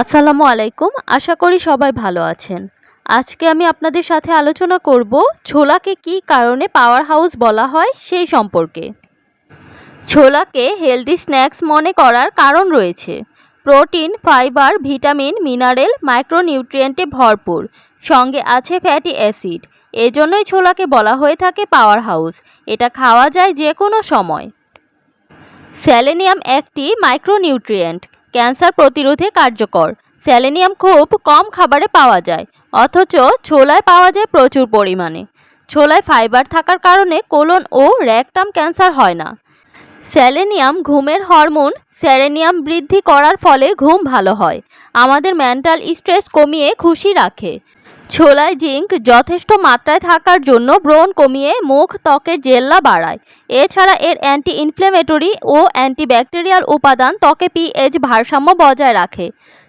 আসসালামু আলাইকুম, আশা করি সবাই ভালো আছেন। আজকে আমি আপনাদের সাথে আলোচনা করব ছোলাকে কি কারণে পাওয়ার হাউস বলা হয় সেই সম্পর্কে। ছোলাকে হেলদি স্ন্যাক্স মনে করার কারণ রয়েছে। প্রোটিন ফাইবার ভিটামিন মিনারেল মাইক্রোনিউট্রিয়েন্টে ভরপুর, সঙ্গে আছে ফ্যাটি অ্যাসিড এজন্যই ছোলাকে বলা হয়ে থাকে পাওয়ার হাউস এটা খাওয়া যায় যে কোনো সময়। স্যালেনিয়াম একটি মাইক্রোনিউট্রিয়েন্ট ক্যান্সার প্রতিরোধে কার্যকর। স্যালেনিয়াম খুব কম খাবারে পাওয়া যায়, অথচ ছোলায় পাওয়া যায় প্রচুর পরিমাণে। ছোলায় ফাইবার থাকার কারণে কোলন ও র্যাকটাম ক্যান্সার হয় না। স্যালেনিয়াম ঘুমের হরমোন স্যারেনিয়াম বৃদ্ধি করার ফলে ঘুম ভালো হয়। আমাদের মেন্টাল স্ট্রেস কমিয়ে খুশি রাখে। ছোলায় জিঙ্ক যথেষ্ট মাত্রায় থাকার জন্য ব্রণ কমিয়ে মুখ ত্বকের জেল্লা বাড়ায়। এছাড়া এর অ্যান্টি ইনফ্লেমেটরি ও অ্যান্টিব্যাকটেরিয়াল উপাদান ত্বকে পিএইচ ভারসাম্য বজায় রাখে।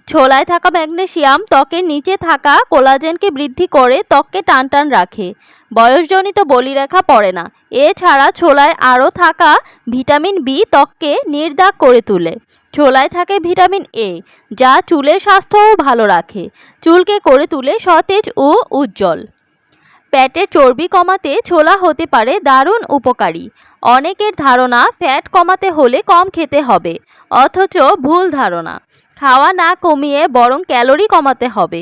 ছোলায় থাকা ম্যাগনেশিয়াম ত্বকের নিচে থাকা কোলাজেনকে বৃদ্ধি করে ত্বককে টানটান রাখে। বয়সজনিত বলিরেখা পড়ে না। এছাড়া ছোলায় আরও থাকা ভিটামিন বি ত্বককে নির্দাগ করে তোলে। ছোলায় থাকে ভিটামিন এ, যা চুলের স্বাস্থ্যও ভালো রাখে। চুলকে করে তুলে সতেজ ও উজ্জ্বল। পেটের চর্বি কমাতে ছোলা হতে পারে দারুণ উপকারী। অনেকের ধারণা ফ্যাট কমাতে হলে কম খেতে হবে, অথচ ভুল ধারণা। খাওয়া না কমিয়ে বরং ক্যালোরি কমাতে হবে।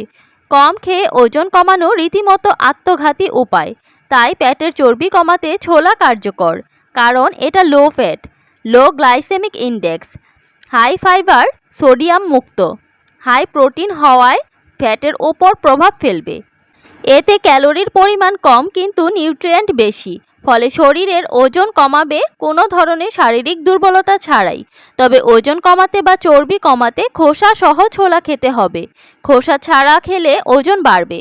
কম খেয়ে ওজন কমানো রীতিমতো আত্মঘাতী উপায়। তাই পেটের চর্বি কমাতে ছোলা কার্যকর, কারণ এটা low fat, low glycaemic index, high fibre, sodium মুক্ত। হাই প্রোটিন হওয়ায় ফ্যাটের ওপর প্রভাব ফেলবে। এতে ক্যালোরির পরিমাণ কম কিন্তু নিউট্রিয়েন্ট বেশি, ফলে শরীরের ওজন কমাবে কোনো ধরনের শারীরিক দুর্বলতা ছাড়াই। তবে ওজন কমাতে বা চর্বি কমাতে খোসা সহ ছোলা খেতে হবে। খোসা ছাড়া খেলে ওজন বাড়বে।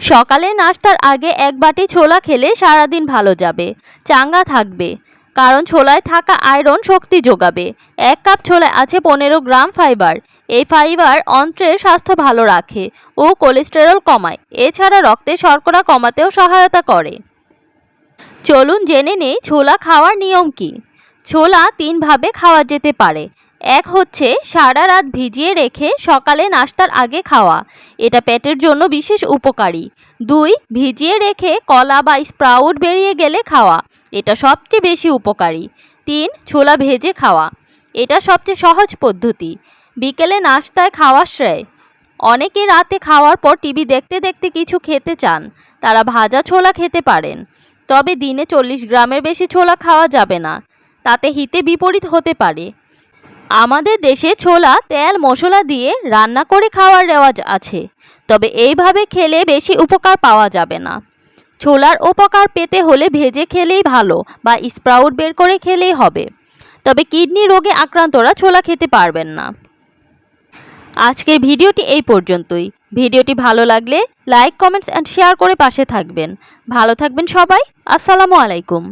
সকালে নাস্তার আগে এক বাটি ছোলা খেলে সারাদিন ভালো যাবে। চাঙ্গা থাকবে। কারণ ছোলায় থাকা আয়রন শক্তি যোগাবে। এক কাপ ছোলায় আছে পনেরো গ্রাম ফাইবার। এই ফাইবার অন্ত্রের স্বাস্থ্য ভালো রাখে ও কোলেস্টেরল কমায়। এছাড়া রক্তে শর্করা কমাতেও সহায়তা করে। চলুন জেনে নেই ছোলা খাওয়ার নিয়ম কী? ছোলা তিনভাবে খাওয়া যেতে পারে। এক হচ্ছে, সারা রাত ভিজিয়ে রেখে সকালে নাস্তার আগে খাওয়া। এটা পেটের জন্য বিশেষ উপকারী। দুই, ভিজিয়ে রেখে কলা বা স্প্রাউট বেরিয়ে গেলে খাওয়া। এটা সবচেয়ে বেশি উপকারী। তিন, ছোলা ভেজে খাওয়া। এটা সবচেয়ে সহজ পদ্ধতি। বিকেলে নাস্তায় খাওয়া শ্রেয়। অনেকে রাতে খাওয়ার পর টিভি দেখতে দেখতে কিছু খেতে চান। তারা ভাজা ছোলা খেতে পারেন। তবে দিনে চল্লিশ গ্রামের বেশি ছোলা খাওয়া যাবে না। তাতে হিতে বিপরীত হতে পারে। আমাদের দেশে ছোলা, তেল, মশলা দিয়ে রান্না করে খাওয়ার রেওয়াজ আছে, তবে এইভাবে খেলে বেশি উপকার পাওয়া যাবে না। ছোলার উপকার পেতে হলে ভেজে খেলেই ভালো বা স্প্রাউট বের করে খেলেই হবে, তবে কিডনি রোগে আক্রান্তরা ছোলা খেতে পারবেন না। আজকের ভিডিওটি এই পর্যন্তই। ভিডিওটি ভালো লাগলে লাইক, কমেন্টস অ্যান্ড শেয়ার করে পাশে থাকবেন। ভালো থাকবেন সবাই। আসসালামু আলাইকুম।